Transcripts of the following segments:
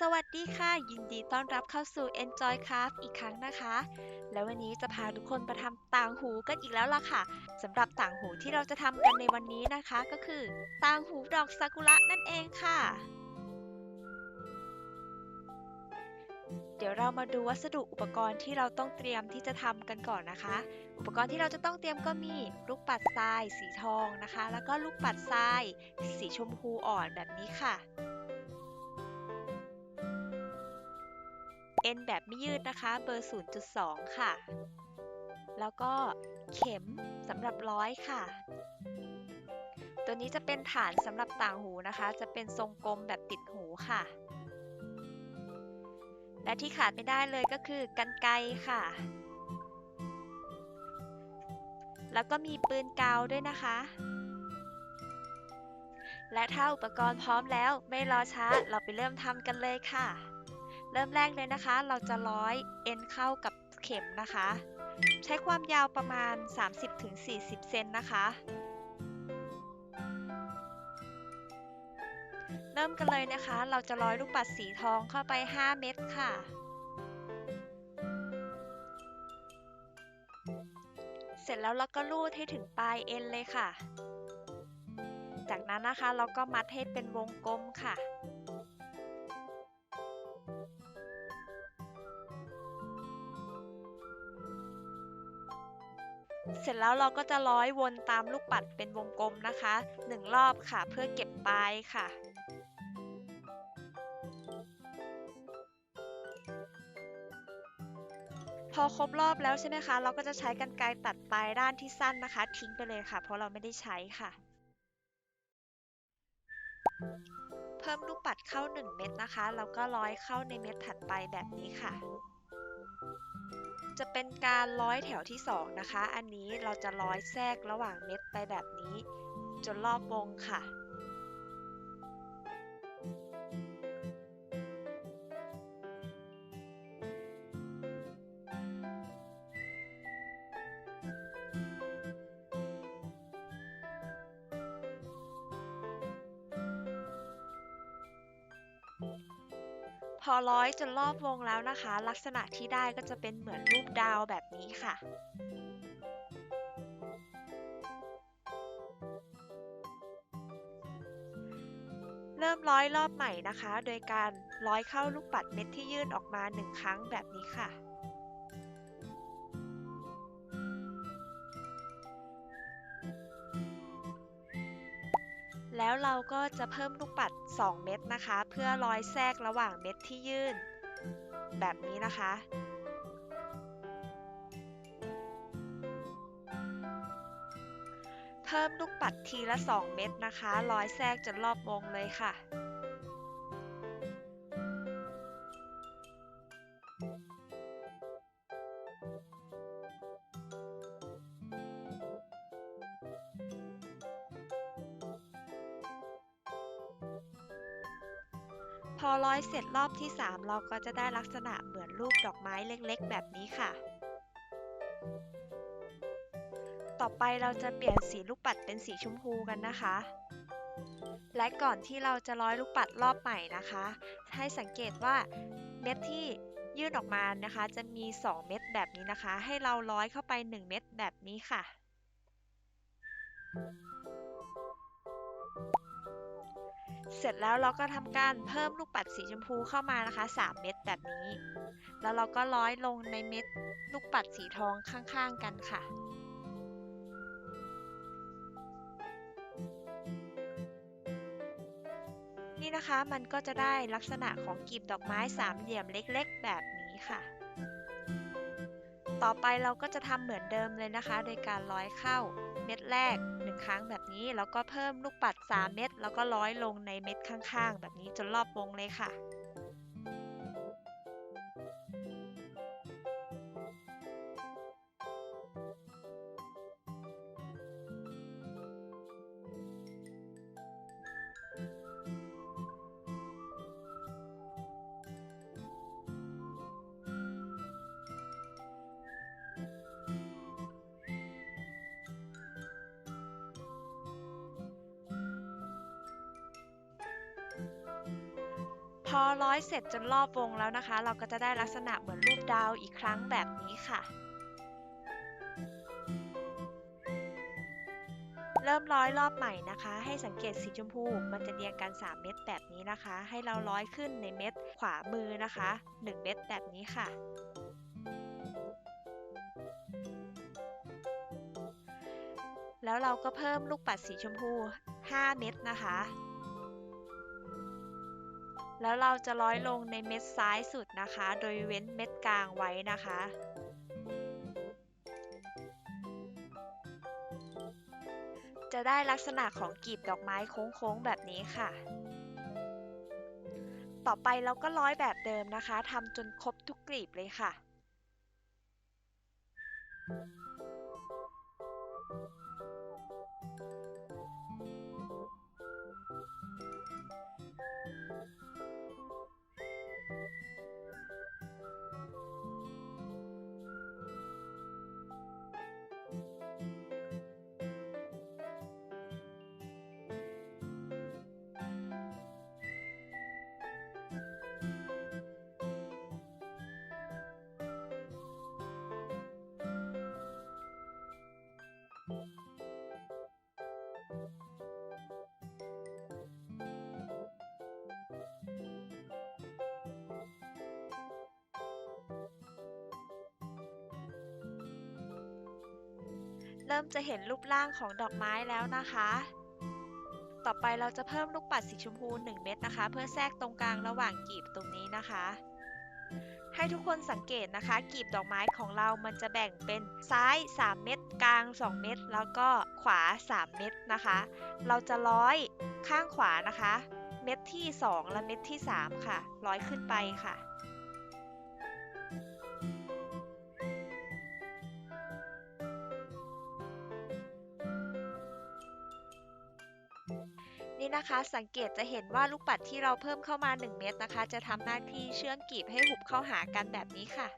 สวัสดีค่ะ ยินดีต้อนรับเข้าสู่ Enjoy Craft อีกครั้งนะคะ แล้ววันนี้จะพาทุกคนมาทำต่างหูกันอีกแล้วล่ะค่ะสำหรับต่างหูที่เราจะทำกันในวันนี้นะคะ ก็คือ ต่างหูดอกซากุระนั่นเองค่ะ เดี๋ยวเรามาดูวัสดุอุปกรณ์ที่เราต้องเตรียมที่จะทำกันก่อนนะคะ อุปกรณ์ที่เราจะต้องเตรียมก็มีลูกปัดทรายสีทองนะคะ แล้วก็ลูกปัดทรายสีชมพูอ่อนแบบนี้ค่ะ เอ็นแบบไม่ยืดนะคะ เบอร์ 0.2 ค่ะ แล้วก็เข็มสำหรับร้อยค่ะ ตัวนี้จะเป็นฐานสำหรับต่างหูนะคะ จะเป็นทรงกลมแบบติดหูค่ะ และที่ขาดไม่ได้เลยก็คือกันไกรค่ะ แล้วก็มีปืนกาวด้วยนะคะและถ้าอุปกรณ์พร้อมแล้วไม่รอช้าเราไปเริ่มทำกันเลยค่ะ เริ่มแรกเลยนะคะ เราจะร้อยเอ็นเข้ากับเข็มนะคะ ใช้ความยาวประมาณ 30-40 เซนนะคะ เริ่มกันเลยนะคะ เราจะร้อยลูกปัดสีทองเข้าไป 5 เม็ดค่ะเสร็จแล้วเราก็ลูดให้ถึงปลายเอ็นเลยค่ะ จากนั้นนะคะเราก็มัดให้เป็นวงกลมค่ะ เสร็จแล้วเราก็จะร้อยวนตามลูกปัดเป็นวงกลมนะคะหนึ่งรอบค่ะเพื่อเก็บปลายค่ะพอครบรอบแล้วใช่ไหมคะ เราก็จะใช้กรรไกรตัดปลายด้านที่สั้นนะคะ ทิ้งไปเลยค่ะ เพราะเราไม่ได้ใช้ค่ะ เพิ่มลูกปัดเข้า 1 เม็ดนะคะ แล้วก็ร้อยเข้าในเม็ดถัดไปแบบนี้ค่ะ จะเป็นการร้อยแถวที่ 2 นะคะ อันนี้เราจะร้อยแทรกระหว่างเม็ดไปแบบนี้ จนรอบวงค่ะ อร้อยจนรอบวงแล้วนะคะ ลักษณะที่ได้ก็จะเป็นเหมือนรูปดาวแบบนี้ค่ะเริ่มร้อยรอบใหม่นะคะ โดยการร้อยเข้าลูกปัดเม็ดที่ยื่นออกมาหนึ่งครั้งแบบนี้ค่ะ แล้วเราก็จะเพิ่มลูกปัด 2 เม็ดนะคะ เพื่อร้อยแทรกระหว่างเม็ดที่ยื่น แบบนี้นะคะ เพิ่มลูกปัดทีละ 2 เม็ดนะคะร้อยแทรกจนรอบวงเลยค่ะ อร้อยเสร็จรอบที่ 3 เราก็จะได้ลักษณะเหมือนรูปดอกไม้เล็กๆ แบบนี้ค่ะ ต่อไปเราจะเปลี่ยนสีลูกปัดเป็นสีชมพูกันนะคะ และก่อนที่เราจะร้อยลูกปัดรอบใหม่นะคะ ให้สังเกตว่าเม็ดที่ยื่นออกมานะคะ จะมี 2 เม็ดแบบนี้นะคะ ให้เราร้อยเข้าไป 1 เม็ดแบบนี้ค่ะ เสร็จแล้วเราก็ทำการเพิ่มลูกปัดสีชมพูเข้ามานะคะ 3 เม็ดแบบนี้ แล้วเราก็ร้อยลงในเม็ดลูกปัดสีทองข้างๆกันค่ะนี่นะคะมันก็จะได้ลักษณะของกลีบดอกไม้สามเหลี่ยมเล็กๆ แบบนี้ค่ะ ต่อไปเราก็จะทำเหมือนเดิมเลยนะคะ โดยการร้อยเข้า เม็ดแรก 1 ครั้งแบบนี้ แล้วก็เพิ่มลูกปัด 3 เม็ดแล้วก็ร้อยลงในเม็ดข้างๆ แบบนี้จนรอบวงเลยค่ะ ออร้อยเสร็จจนรอบวงแล้วนะคะ เราก็จะได้ลักษณะเหมือนรูปดาวอีกครั้งแบบนี้ค่ะ เริ่มร้อยรอบใหม่นะคะ ให้สังเกตสีชมพู มันจะเรียงกัน 3 เม็ดแบบนี้นะคะ ให้เราร้อยขึ้นในเม็ดขวามือนะคะ 1 เม็ดแบบนี้ค่ะแล้วเราก็เพิ่มลูกปัดสีชมพู 5 เม็ดนะคะ แล้วเราจะร้อยลงในเม็ดซ้ายสุดนะคะ โดยเว้นเม็ดกลางไว้นะคะ จะได้ลักษณะของกลีบดอกไม้โค้งๆแบบนี้ค่ะ ต่อไปเราก็ร้อยแบบเดิมนะคะทำจนครบทุกกลีบเลยค่ะ เริ่มจะเห็นรูปร่างของดอกไม้แล้วนะคะ ต่อไปเราจะเพิ่มลูกปัดสีชมพู 1 เม็ดนะคะ เพื่อแทรกตรงกลางระหว่างกลีบตรงนี้นะคะ ให้ทุกคนสังเกตนะคะกลีบดอกไม้ของเรามันจะแบ่งเป็นซ้าย 3 เม็ดกลาง 2 เม็ดแล้วก็ขวา 3 เม็ดนะคะ เราจะร้อยข้างขวานะคะ เม็ดที่ 2 และเม็ดที่ 3 ค่ะ ร้อยขึ้นไปค่ะ นี้นะคะ สังเกตจะเห็นว่าลูกปัดที่เราเพิ่มเข้ามา 1 เม็ดนะคะ จะทำหน้าที่เชื่อมกลีบให้หุบเข้าหากันแบบนี้ค่ะ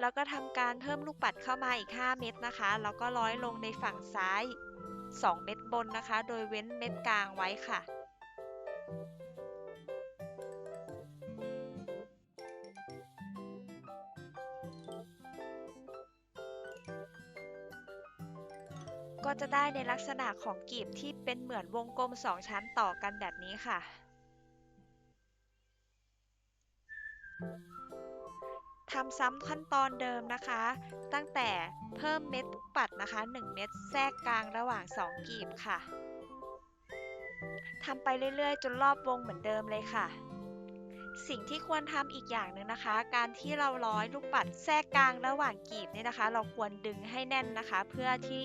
แล้วก็ทำการเพิ่มลูกปัดเข้ามาอีก 5 เม็ดนะคะ แล้วก็ร้อยลงในฝั่งซ้าย 2 เม็ดบนนะคะ โดยเว้นเม็ดกลางไว้ค่ะ ก็จะได้ในลักษณะของกลีบที่เป็นเหมือนวงกลม 2 ชั้นต่อกันแบบนี้ค่ะ ทำซ้ำขั้นตอนเดิมนะคะ ตั้งแต่เพิ่มเม็ดปัดนะคะ 1 เม็ดแทรกกลางระหว่าง 2กลีบค่ะ ทำไปเรื่อยๆ จนรอบวงเหมือนเดิมเลยค่ะ สิ่งที่ควรทำอีกอย่างหนึ่งนะคะ การที่เราร้อยลูกปัดแทรกกลางระหว่างกลีบเนี่ยนะคะ เราควรดึงให้แน่นนะคะ เพื่อที่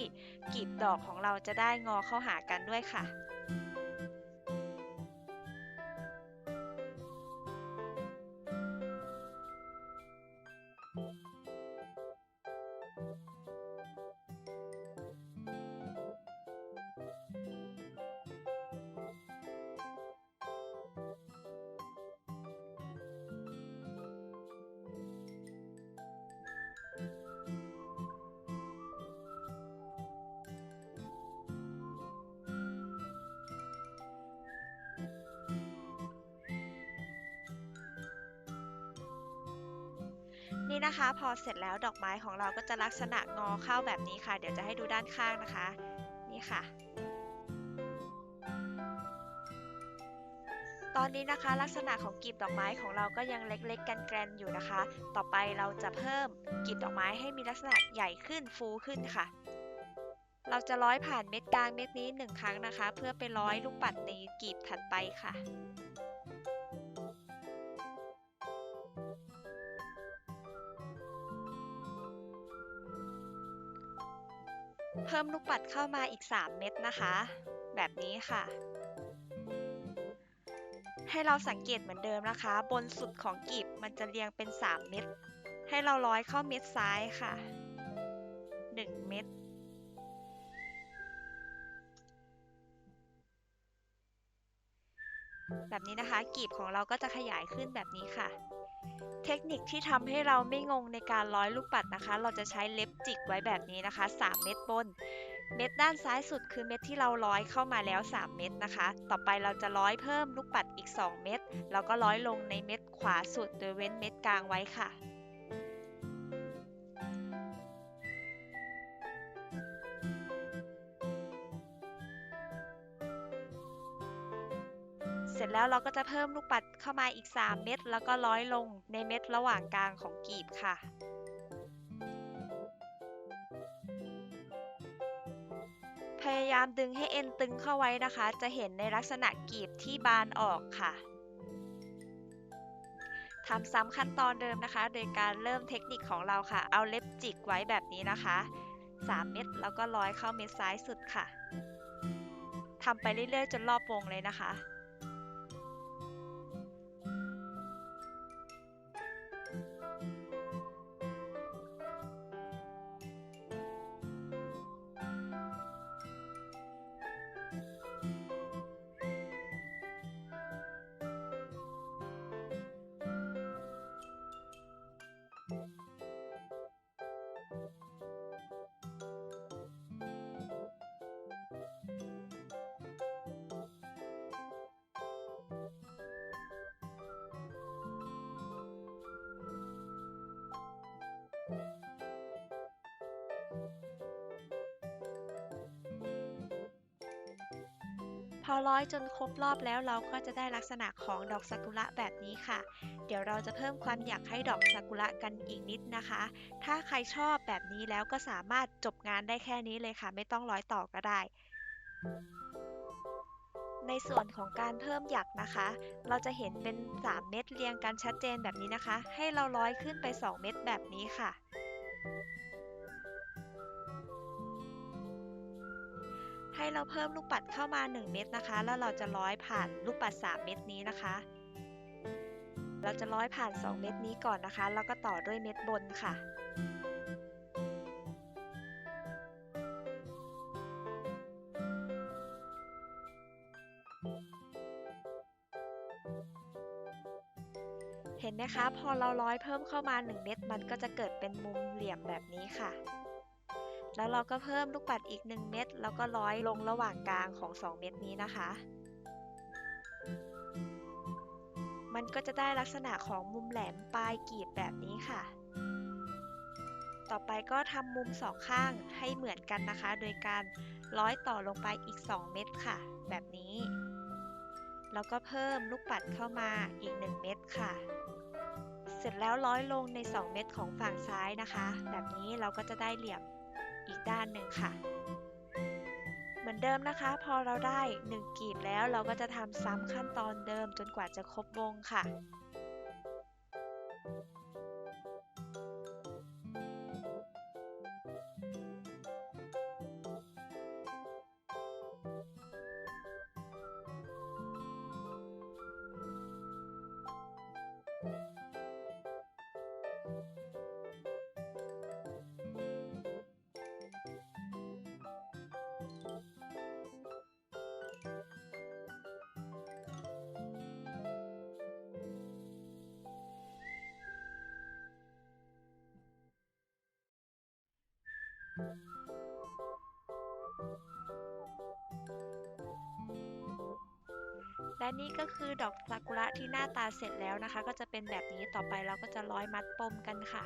กลีบดอกของเราจะได้งอเข้าหากันด้วยค่ะ นี่นะคะ พอเสร็จแล้วดอกไม้ของเราก็จะลักษณะงอเข้าแบบนี้ค่ะ เดี๋ยวจะให้ดูด้านข้างนะคะ นี่ค่ะ ตอนนี้นะคะลักษณะของกลีบดอกไม้ของเราก็ยังเล็กๆกันแกรนๆอยู่นะคะ ต่อไปเราจะเพิ่มกลีบดอกไม้ให้มีลักษณะใหญ่ขึ้นฟูขึ้นค่ะเราจะร้อยผ่านเม็ดกลางเม็ดนี้หนึ่งครั้งนะคะ เพื่อไปร้อยลูกปัดในกลีบถัดไปค่ะ เพิ่มลูกปัดเข้ามาอีก 3 เม็ดนะคะ แบบนี้ค่ะ ให้เราสังเกตเหมือนเดิมนะคะ บนสุดของกลีบมันจะเรียงเป็น 3 เม็ดให้เราร้อยเข้าเม็ดซ้ายค่ะ 1 เม็ดแบบนี้นะคะกลีบของเราก็จะขยายขึ้นแบบนี้ค่ะ เทคนิคที่ทำให้เราไม่งงในการร้อยลูกปัดนะคะ เราจะใช้เล็บจิกไว้แบบนี้นะคะ 3 เม็ดบน เม็ดด้านซ้ายสุดคือเม็ดที่เราร้อยเข้ามาแล้ว 3 เม็ดนะคะ ต่อไปเราจะร้อยเพิ่มลูกปัดอีก 2 เม็ดแล้วก็ร้อยลงในเม็ดขวาสุดโดยเว้นเม็ดกลางไว้ค่ะ แล้วเราก็จะเพิ่มลูกปัดเข้ามาอีก 3 เม็ดแล้วก็ร้อยลงในเม็ดระหว่างกลางของกีบค่ะพยายามดึงให้เอ็นตึงเข้าไว้นะคะ จะเห็นในลักษณะกีบที่บานออกค่ะทำซ้ำขั้นตอนเดิมนะคะ โดยการเริ่มเทคนิคของเราค่ะ เอาเล็บจิกไว้แบบนี้นะคะ 3 เม็ดแล้วก็ร้อยเข้าเม็ดซ้ายสุดค่ะทำไปเรื่อยๆ จนรอบวงเลยนะคะ อร้อยจนครบรอบแล้วเราก็จะได้ลักษณะของดอกซากุระแบบนี้ค่ะ เดี๋ยวเราจะเพิ่มความอยากให้ดอกซากุระกันอีกนิดนะคะ ถ้าใครชอบแบบนี้แล้วก็สามารถจบงานได้แค่นี้เลยค่ะ ไม่ต้องร้อยต่อก็ได้ในส่วนของการเพิ่มหยักนะคะ เราจะเห็นเป็น 3 เม็ดเรียงกันชัดเจนแบบนี้นะคะ ให้เราร้อยขึ้นไป 2 เม็ดแบบนี้ค่ะ ให้เราเพิ่มลูกปัดเข้ามา 1 เม็ดนะคะ แล้วเราจะร้อยผ่านลูกปัด 3 เม็ดนี้นะคะ เราจะร้อยผ่าน 2 เม็ดนี้ก่อนนะคะ แล้วก็ต่อด้วยเม็ดบนค่ะเห็นไหมคะ พอเราร้อยเพิ่มเข้ามา 1 เม็ดมันก็จะเกิดเป็นมุมเหลี่ยมแบบนี้ค่ะ แล้วเราก็เพิ่มลูกปัดอีก 1 เม็ดแล้วก็ร้อยลงระหว่างกลางของ 2 เม็ดนี้นะคะ มันก็จะได้ลักษณะของมุมแหลมปลายกีบแบบนี้ค่ะ ต่อไปก็ทำมุมสองข้างให้เหมือนกันนะคะ โดยการร้อยต่อลงไปอีก 2 เม็ดค่ะ แบบนี้ แล้วก็เพิ่มลูกปัดเข้ามาอีก 1 เม็ดค่ะเสร็จแล้วร้อยลงใน 2 เม็ดของฝั่งซ้ายนะคะ แบบนี้เราก็จะได้เหลี่ยม อีกด้านหนึ่งค่ะ เหมือนเดิมนะคะ พอเราได้ 1กีบแล้วเราก็จะทำซ้ำขั้นตอนเดิมจนกว่าจะครบวงค่ะ และนี่ก็คือดอกซากุระที่หน้าตาเสร็จแล้วนะคะ ก็จะเป็นแบบนี้ต่อไปเราก็จะร้อยมัดปมกันค่ะ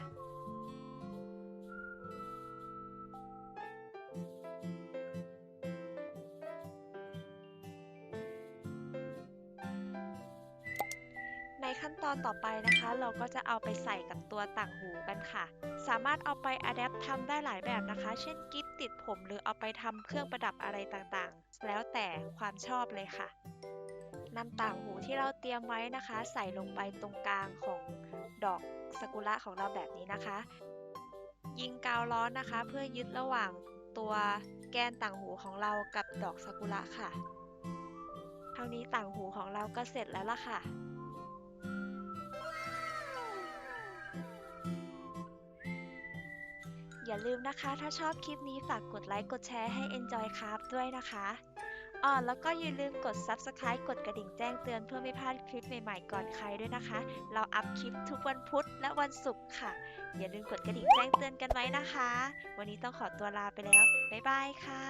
ในขั้นตอนต่อไปนะคะ เราก็จะเอาไปใส่กับตัวต่างหูกันค่ะ สามารถเอาไปอัดแอปทำได้หลายแบบนะคะ เช่นกิฟติดผมหรือเอาไปทำเครื่องประดับอะไรต่างๆ แล้วแต่ความชอบเลยค่ะนำต่างหูที่เราเตรียมไว้นะคะ ใส่ลงไปตรงกลางของดอกซากุระของเราแบบนี้นะคะ ยิงกาวร้อนนะคะ เพื่อยึดระหว่างตัวแกนต่างหูของเรากับดอกซากุระค่ะ เท่านี้ต่างหูของเราก็เสร็จแล้วล่ะค่ะ อย่าลืมนะคะ ถ้าชอบคลิปนี้ฝากกดไลค์กดแชร์ให้ Enjoy ครับด้วยนะคะอ๋อแล้วก็อย่าลืมกด Subscribe กดกระดิ่งแจ้งเตือนเพื่อไม่พลาดคลิปใหม่ๆก่อนใครด้วยนะคะ เราอัพคลิปทุกวันพุธและวันศุกร์ค่ะ อย่าลืมกดกระดิ่งแจ้งเตือนกันไว้นะคะ วันนี้ต้องขอตัวลาไปแล้ว บ๊ายบายค่ะ